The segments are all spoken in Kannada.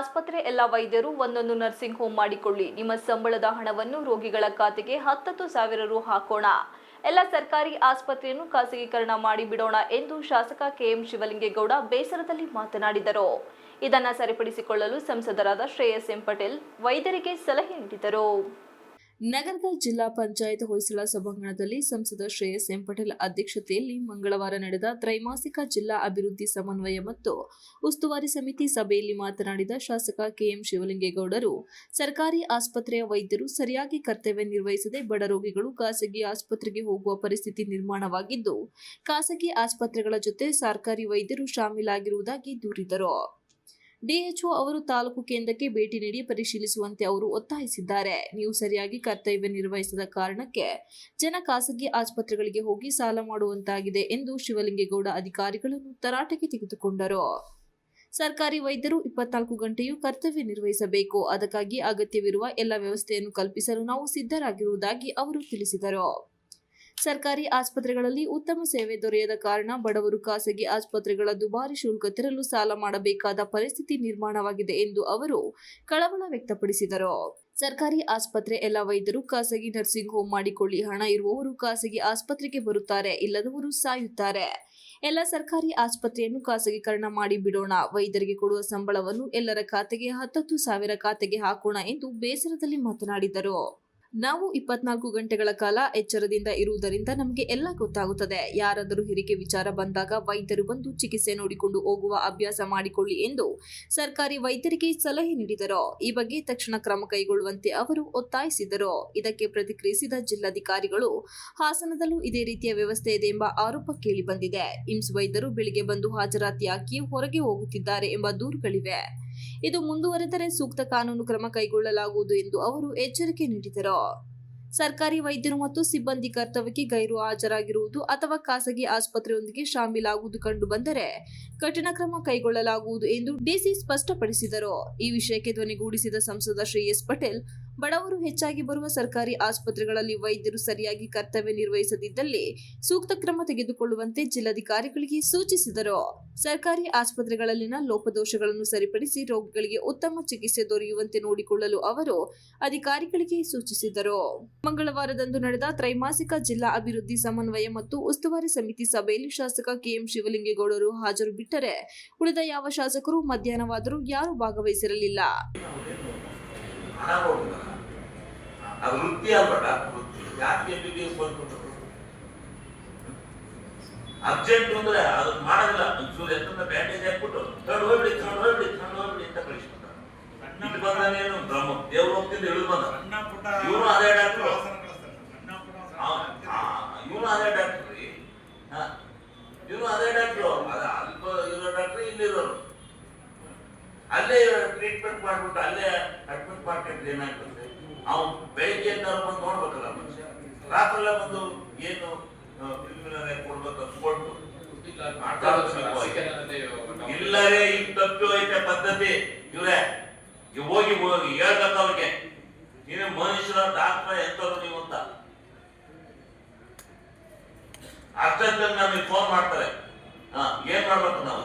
ಆಸ್ಪತ್ರೆ ಎಲ್ಲ ವೈದ್ಯರು ಒಂದೊಂದು ನರ್ಸಿಂಗ್ ಹೋಮ್ ಮಾಡಿಕೊಳ್ಳಿ. ನಿಮ್ಮ ಸಂಬಳದ ಹಣವನ್ನು ರೋಗಿಗಳ ಖಾತೆಗೆ ಹತ್ತತ್ತು ಸಾವಿರ ರು ಹಾಕೋಣ. ಎಲ್ಲ ಸರ್ಕಾರಿ ಆಸ್ಪತ್ರೆಯನ್ನು ಖಾಸಗೀಕರಣ ಮಾಡಿ ಬಿಡೋಣ ಎಂದು ಶಾಸಕ ಕೆಎಂ ಶಿವಲಿಂಗೇಗೌಡ ಬೇಸರದಲ್ಲಿ ಮಾತನಾಡಿದರು. ಇದನ್ನು ಸರಿಪಡಿಸಿಕೊಳ್ಳಲು ಸಂಸದರಾದ ಶ್ರೇಯಸ್ ಎಂ ಪಟೇಲ್ ವೈದ್ಯರಿಗೆ ಸಲಹೆ ನೀಡಿದರು. ನಗರದ ಜಿಲ್ಲಾ ಪಂಚಾಯತ್ ಹೊಯ್ಸಳ ಸಭಾಂಗಣದಲ್ಲಿ ಸಂಸದ ಶ್ರೇಯಸ್ ಎಂ ಪಟೇಲ್ ಅಧ್ಯಕ್ಷತೆಯಲ್ಲಿ ಮಂಗಳವಾರ ನಡೆದ ತ್ರೈಮಾಸಿಕ ಜಿಲ್ಲಾ ಅಭಿವೃದ್ಧಿ ಸಮನ್ವಯ ಮತ್ತು ಉಸ್ತುವಾರಿ ಸಮಿತಿ ಸಭೆಯಲ್ಲಿ ಮಾತನಾಡಿದ ಶಾಸಕ ಕೆಎಂ ಶಿವಲಿಂಗೇಗೌಡರು, ಸರ್ಕಾರಿ ಆಸ್ಪತ್ರೆಯ ವೈದ್ಯರು ಸರಿಯಾಗಿ ಕರ್ತವ್ಯ ನಿರ್ವಹಿಸದೆ ಬಡ ರೋಗಿಗಳು ಖಾಸಗಿ ಆಸ್ಪತ್ರೆಗೆ ಹೋಗುವ ಪರಿಸ್ಥಿತಿ ನಿರ್ಮಾಣವಾಗಿದ್ದು, ಖಾಸಗಿ ಆಸ್ಪತ್ರೆಗಳ ಜೊತೆ ಸರ್ಕಾರಿ ವೈದ್ಯರು ಶಾಮೀಲಾಗಿರುವುದಾಗಿ ದೂರಿದರು. ಡಿಎಚ್ಒ ಅವರು ತಾಲೂಕು ಕೇಂದ್ರಕ್ಕೆ ಭೇಟಿ ನೀಡಿ ಪರಿಶೀಲಿಸುವಂತೆ ಅವರು ಒತ್ತಾಯಿಸಿದ್ದಾರೆ. ನೀವು ಸರಿಯಾಗಿ ಕರ್ತವ್ಯ ನಿರ್ವಹಿಸದ ಕಾರಣಕ್ಕೆ ಜನ ಖಾಸಗಿ ಆಸ್ಪತ್ರೆಗಳಿಗೆ ಹೋಗಿ ಸಾಲ ಮಾಡುವಂತಾಗಿದೆ ಎಂದು ಶಿವಲಿಂಗೇಗೌಡ ಅಧಿಕಾರಿಗಳನ್ನು ತರಾಟೆಗೆ ತೆಗೆದುಕೊಂಡರು. ಸರ್ಕಾರಿ ವೈದ್ಯರು ಇಪ್ಪತ್ನಾಲ್ಕು ಗಂಟೆಯೂ ಕರ್ತವ್ಯ ನಿರ್ವಹಿಸಬೇಕು. ಅದಕ್ಕಾಗಿ ಅಗತ್ಯವಿರುವ ಎಲ್ಲ ವ್ಯವಸ್ಥೆಯನ್ನು ಕಲ್ಪಿಸಲು ನಾವು ಸಿದ್ಧರಾಗಿರುವುದಾಗಿ ಅವರು ತಿಳಿಸಿದರು. ಸರ್ಕಾರಿ ಆಸ್ಪತ್ರೆಗಳಲ್ಲಿ ಉತ್ತಮ ಸೇವೆ ದೊರೆಯದ ಕಾರಣ ಬಡವರು ಖಾಸಗಿ ಆಸ್ಪತ್ರೆಗಳ ದುಬಾರಿ ಶುಲ್ಕ ತೆರಲು ಸಾಲ ಮಾಡಬೇಕಾದ ಪರಿಸ್ಥಿತಿ ನಿರ್ಮಾಣವಾಗಿದೆ ಎಂದು ಅವರು ಕಳವಳ ವ್ಯಕ್ತಪಡಿಸಿದರು. ಸರ್ಕಾರಿ ಆಸ್ಪತ್ರೆ ಎಲ್ಲ ವೈದ್ಯರು ಖಾಸಗಿ ನರ್ಸಿಂಗ್ ಹೋಮ್ ಮಾಡಿಕೊಳ್ಳಿ, ಹಣ ಇರುವವರು ಖಾಸಗಿ ಆಸ್ಪತ್ರೆಗೆ ಬರುತ್ತಾರೆ, ಇಲ್ಲದವರು ಸಾಯುತ್ತಾರೆ. ಎಲ್ಲ ಸರ್ಕಾರಿ ಆಸ್ಪತ್ರೆಯನ್ನು ಖಾಸಗೀಕರಣ ಮಾಡಿ ಬಿಡೋಣ, ವೈದ್ಯರಿಗೆ ಕೊಡುವ ಸಂಬಳವನ್ನು ಎಲ್ಲರ ಖಾತೆಗೆ ಹತ್ತತ್ತು ಸಾವಿರ ಖಾತೆಗೆ ಹಾಕೋಣ ಎಂದು ಬೇಸರದಲ್ಲಿ ಮಾತನಾಡಿದರು. ನಾವು ಇಪ್ಪತ್ನಾಲ್ಕು ಗಂಟೆಗಳ ಕಾಲ ಎಚ್ಚರದಿಂದ ಇರುವುದರಿಂದ ನಮಗೆ ಎಲ್ಲ ಗೊತ್ತಾಗುತ್ತದೆ. ಯಾರಾದರೂ ಹೆರಿಗೆ ವಿಚಾರ ಬಂದಾಗ ವೈದ್ಯರು ಬಂದು ಚಿಕಿತ್ಸೆ ನೋಡಿಕೊಂಡು ಹೋಗುವ ಅಭ್ಯಾಸ ಮಾಡಿಕೊಳ್ಳಿ ಎಂದು ಸರ್ಕಾರಿ ವೈದ್ಯರಿಗೆ ಸಲಹೆ ನೀಡಿದರು. ಈ ಬಗ್ಗೆ ತಕ್ಷಣ ಕ್ರಮ ಕೈಗೊಳ್ಳುವಂತೆ ಅವರು ಒತ್ತಾಯಿಸಿದರು. ಇದಕ್ಕೆ ಪ್ರತಿಕ್ರಿಯಿಸಿದ ಜಿಲ್ಲಾಧಿಕಾರಿಗಳು, ಹಾಸನದಲ್ಲೂ ಇದೇ ರೀತಿಯ ವ್ಯವಸ್ಥೆ ಇದೆ ಎಂಬ ಆರೋಪ ಕೇಳಿಬಂದಿದೆ. ಇಮ್ಸ್ ವೈದ್ಯರು ಬೆಳಿಗ್ಗೆ ಬಂದು ಹಾಜರಾತಿ ಹಾಕಿ ಹೊರಗೆ ಹೋಗುತ್ತಿದ್ದಾರೆ ಎಂಬ ದೂರುಗಳಿವೆ. ಇದು ಮುಂದುವರೆದರೆ ಸೂಕ್ತ ಕಾನೂನು ಕ್ರಮ ಕೈಗೊಳ್ಳಲಾಗುವುದು ಎಂದು ಅವರು ಎಚ್ಚರಿಕೆ ನೀಡಿದರು. ಸರ್ಕಾರಿ ವೈದ್ಯರು ಮತ್ತು ಸಿಬ್ಬಂದಿ ಕರ್ತವ್ಯಕ್ಕೆ ಗೈರು ಹಾಜರಾಗಿರುವುದು ಅಥವಾ ಖಾಸಗಿ ಆಸ್ಪತ್ರೆಯೊಂದಿಗೆ ಶಾಮೀಲಾಗುವುದು ಕಂಡು ಬಂದರೆ ಕಠಿಣ ಕ್ರಮ ಕೈಗೊಳ್ಳಲಾಗುವುದು ಎಂದು ಡಿಸಿ ಸ್ಪಷ್ಟಪಡಿಸಿದರು. ಈ ವಿಷಯಕ್ಕೆ ಧ್ವನಿಗೂಡಿಸಿದ ಸಂಸದ ಶ್ರೀ ಎಸ್ ಪಟೇಲ್ ಬಡವರು ಹೆಚ್ಚಾಗಿ ಬರುವ ಸರ್ಕಾರಿ ಆಸ್ಪತ್ರೆಗಳಲ್ಲಿ ವೈದ್ಯರು ಸರಿಯಾಗಿ ಕರ್ತವ್ಯ ನಿರ್ವಹಿಸದಿದ್ದಲ್ಲಿ ಸೂಕ್ತ ಕ್ರಮ ತೆಗೆದುಕೊಳ್ಳುವಂತೆ ಜಿಲ್ಲಾಧಿಕಾರಿಗಳಿಗೆ ಸೂಚಿಸಿದರು. ಸರ್ಕಾರಿ ಆಸ್ಪತ್ರೆಗಳಲ್ಲಿನ ಲೋಪದೋಷಗಳನ್ನು ಸರಿಪಡಿಸಿ ರೋಗಿಗಳಿಗೆ ಉತ್ತಮ ಚಿಕಿತ್ಸೆ ದೊರೆಯುವಂತೆ ನೋಡಿಕೊಳ್ಳಲು ಅವರು ಅಧಿಕಾರಿಗಳಿಗೆ ಸೂಚಿಸಿದರು. ಮಂಗಳವಾರದಂದು ನಡೆದ ತ್ರೈಮಾಸಿಕ ಜಿಲ್ಲಾ ಅಭಿವೃದ್ಧಿ ಸಮನ್ವಯ ಮತ್ತು ಉಸ್ತುವಾರಿ ಸಮಿತಿ ಸಭೆಯಲ್ಲಿ ಶಾಸಕ ಕೆಎಂ ಶಿವಲಿಂಗೇಗೌಡರು ಹಾಜರು ಬಿಟ್ಟರೆ ಉಳಿದ ಯಾವ ಶಾಸಕರು ಮಧ್ಯಾಹ್ನವಾದರೂ ಯಾರೂ ಭಾಗವಹಿಸಿರಲಿಲ್ಲ. ಕೊಡ್ತಾರ ಅದು ವೃತ್ತಿ ಅಲ್ಬೇಡ ವೃತ್ತಿ ಯಾಕೆ ಎಂ ಬಿ ಬಿ ಎಸ್ ಬಂದ್ಬಿಟ್ರು ಅರ್ಜೆಂಟ್ ಅಂದ್ರೆ ಅದನ್ನ ಮಾಡೋದಿಲ್ಲ ಒಂಚೂರು ಬ್ಯಾಂಡೇಜ್ ಹಾಕ್ಬಿಟ್ಟು ತಗೊಂಡು ಹೋಗ್ಬಿಡಿ ತಗೊಂಡು ಹೋಗ್ಬಿಡಿ ತಗೊಂಡು ಹೋಗ್ಬಿಡಿ ಅಂತ ಕಳಿಸ್ಬಿಟ್ಟ ಬಂದಾನೇನು ಬ್ರಹ್ಮ ದೇವ್ರ ಹೋಗ್ತಿಂದ ಇಳಿದು ಬಂದ. ಇವನು ಅದೇ ಡಾಕ್ಟ್ರು. ವಾಸನ ಕಳಿಸ್ತಾರೆ. ಸಣ್ಣ ಪುಟ್ಟ ವಾಸನ ಇವನು ಅದೇ ಡಾಕ್ಟರ್ ರೀ ಇವನು ಅದೇ ಡಾಕ್ಟ್ರು ಅದ ಅಲ್ಪ ಇರೋ ಡಾಕ್ಟ್ರು ಇಲ್ಲಿರೋರು ಅಲ್ಲೇ ಟ್ರೀಟ್ಮೆಂಟ್ ಮಾಡ್ಬಿಟ್ಟು ಅಲ್ಲೇ ಅಡ್ಮಿಟ್ ಮಾಡ್ಕೊಂಡ್ರೆ ಏನಾಗ್ತದೆ? ಅವ್ನು ಬೆಳಿಗ್ಗೆ ಬಂದು ನೋಡ್ಬೇಕಲ್ಲ ಮನುಷ್ಯ. ರಾತ್ರಿ ಬಂದು ಏನು ಕೊಡ್ಬೇಕು. ಇಲ್ಲರೇ ಈಗ ತಪ್ಪು ಐತೆ ಪದ್ಧತಿ. ಇವ್ರೆ ಈ ಹೋಗಿ ಹೋಗಿ ಹೇಳ್ಬೇಕು ಅವ್ರಿಗೆ. ನೀನು ಮನುಷ್ಯರ, ಡಾಕ್ಟರ್ ಎಂತವ್ರು ನೀವು ಅಂತ. ಅರ್ಥ ನಮಗೆ ಫೋನ್ ಮಾಡ್ತಾರೆ. ಹಾ ಏನ್ ಮಾಡ್ಬೇಕು ನಾವು?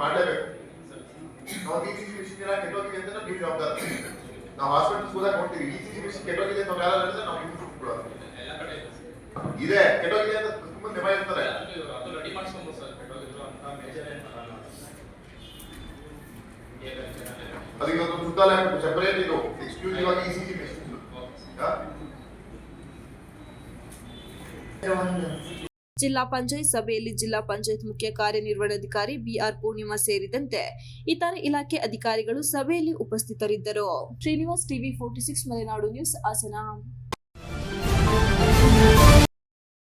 ಮಾಡಲೇಬೇಕು ನಾವು ECG ಮಿಷಿನ್ ಎಲ್ಲ ಕೆಟ್ಟೋಗಿದೆ ಅಂತ ನೀವು ಜವಾಬ್ದಾರ ನಾವು ಹಾಸ್ಪಿಟಲ್ ಕೂಡ ಕೊಡ್ತೀವಿ ECG ಮಿಷಿನ್ ಕೆಟ್ಟೋಗಿದೆ ಅಂತ ಯಾರು ಹೇಳಿದ್ರೆ ನಾವು ನಿಮ್ಗೆ ಕೊಡೋದು ಎಲ್ಲ ಕಡೆ ಇದೆ ಕೆಟ್ಟೋಗಿದೆ ಅಂತ ತುಂಬಾ ನೆಮ ಇರ್ತಾರೆ ಅದು ಅದು ರೆಡಿ ಮಾಡಿಸ್ಕೊಂಡು ಸರ್ ಕೆಟ್ಟೋಗಿದ್ರು ಅಂತ ಮೇಜರ್ ಏನು ಮಾಡಲ್ಲ ಏನಾಗ್ತದೆ ಅದಕ್ಕೆ ಒಂದು ಸುತ್ತಲ ಸೆಪರೇಟ್ ಇದು ಎಕ್ಸ್ಕ್ಲೂಸಿವ್ ಆಗಿ ಇಸಿಜಿ ಮೆಷಿನ್ ಒಂದು ಜಿಲ್ಲಾ ಪಂಚಾಯತ್ ಸಭೆಯಲ್ಲಿ ಜಿಲ್ಲಾ ಪಂಚಾಯತ್ ಮುಖ್ಯ ಕಾರ್ಯನಿರ್ವಹಣಾಧಿಕಾರಿ ಬಿಆರ್ ಪೂರ್ಣಿಮಾ ಸೇರಿದಂತೆ ಇತರ ಇಲಾಖೆ ಅಧಿಕಾರಿಗಳು ಸಭೆಯಲ್ಲಿ ಉಪಸ್ಥಿತರಿದ್ದರು. Srinivas TV forty six Malenadu news Hassan.